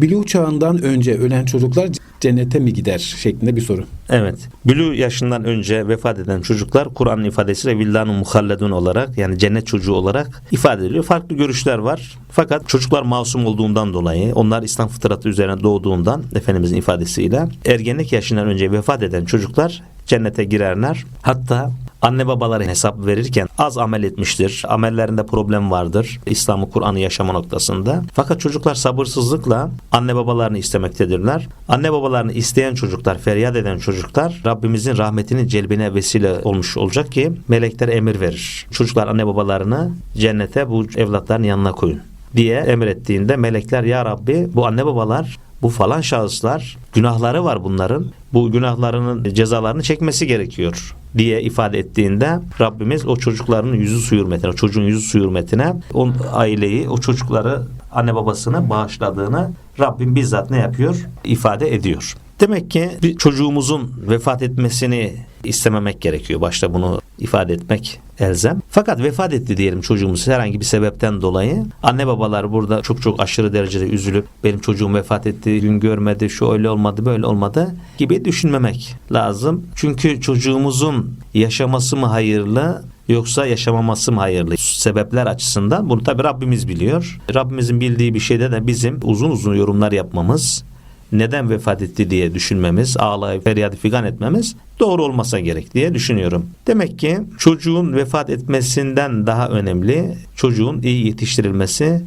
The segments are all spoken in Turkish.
Bülü çağından önce ölen çocuklar cennete mi gider şeklinde bir soru. Evet. Bülü yaşından önce vefat eden çocuklar Kur'an'ın ifadesiyle vildanun muhalledun olarak yani cennet çocuğu olarak ifade ediliyor. Farklı görüşler var. Fakat çocuklar masum olduğundan dolayı onlar İslam fıtratı üzerine doğduğundan Efendimizin ifadesiyle ergenlik yaşından önce vefat eden çocuklar cennete girerler. Hatta anne babaları hesap verirken az amel etmiştir. Amellerinde problem vardır. İslam'ı Kur'an'ı yaşama noktasında. Fakat çocuklar sabırsızlıkla anne babalarını istemektedirler. Anne babalarını isteyen çocuklar, feryat eden çocuklar Rabbimizin rahmetinin celbine vesile olmuş olacak ki melekler emir verir. Çocuklar anne babalarını cennete bu evlatların yanına koyun diye emrettiğinde melekler ya Rabbi bu anne babalar bu falan şahıslar günahları var bunların. Bu günahlarının cezalarını çekmesi gerekiyor diye ifade ettiğinde Rabbimiz o çocukların yüzü su hürmetine, çocuğun yüzü su hürmetine o aileyi, o çocukları anne babasını bağışladığını Rabbim bizzat ne yapıyor? ifade ediyor. Demek ki bir çocuğumuzun vefat etmesini istememek gerekiyor. Başta bunu ifade etmek elzem. Fakat vefat etti diyelim çocuğumuz herhangi bir sebepten dolayı. Anne babalar burada çok çok aşırı derecede üzülüp benim çocuğum vefat etti, gün görmedi, şu öyle olmadı, böyle olmadı gibi düşünmemek lazım. Çünkü çocuğumuzun yaşaması mı hayırlı yoksa yaşamaması mı hayırlı? Sebepler açısından bunu tabi Rabbimiz biliyor. Rabbimizin bildiği bir şeyde de bizim uzun uzun yorumlar yapmamız, neden vefat etti diye düşünmemiz, ağlayıp feryadı figan etmemiz doğru olmasa gerek diye düşünüyorum. Demek ki çocuğun vefat etmesinden daha önemli çocuğun iyi yetiştirilmesi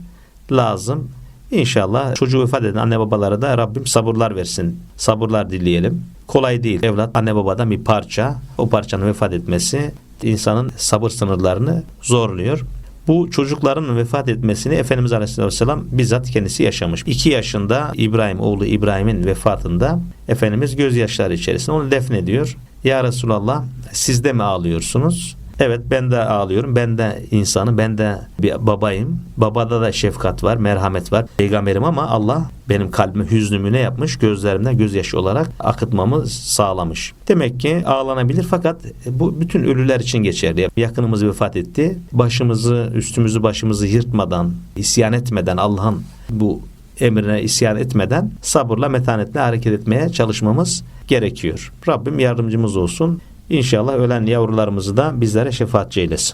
lazım. İnşallah çocuğu vefat eden anne babalara da Rabbim sabırlar versin. Sabırlar dileyelim. Kolay değil. Evlat anne babadan bir parça. O parçanın vefat etmesi insanın sabır sınırlarını zorluyor. Bu çocukların vefat etmesini Efendimiz Aleyhisselam bizzat kendisi yaşamış. 2 yaşında İbrahim oğlu İbrahim'in vefatında Efendimiz gözyaşları içerisinde onu defnediyor. Ya Resulallah siz de mi ağlıyorsunuz? Evet ben de ağlıyorum. Ben de insanım. Ben de bir babayım. Babada da şefkat var, merhamet var. Peygamberim ama Allah benim kalbime hüznümü ne yapmış? Gözlerimden gözyaşı olarak akıtmamı sağlamış. Demek ki ağlanabilir fakat bu bütün ölüler için geçerli. Yakınımız vefat etti. Başımızı, üstümüzü başımızı yırtmadan, isyan etmeden Allah'ın bu emrine isyan etmeden sabırla metanetle hareket etmeye çalışmamız gerekiyor. Rabbim yardımcımız olsun. İnşallah ölen yavrularımızı da bizlere şefaatçi eylesin.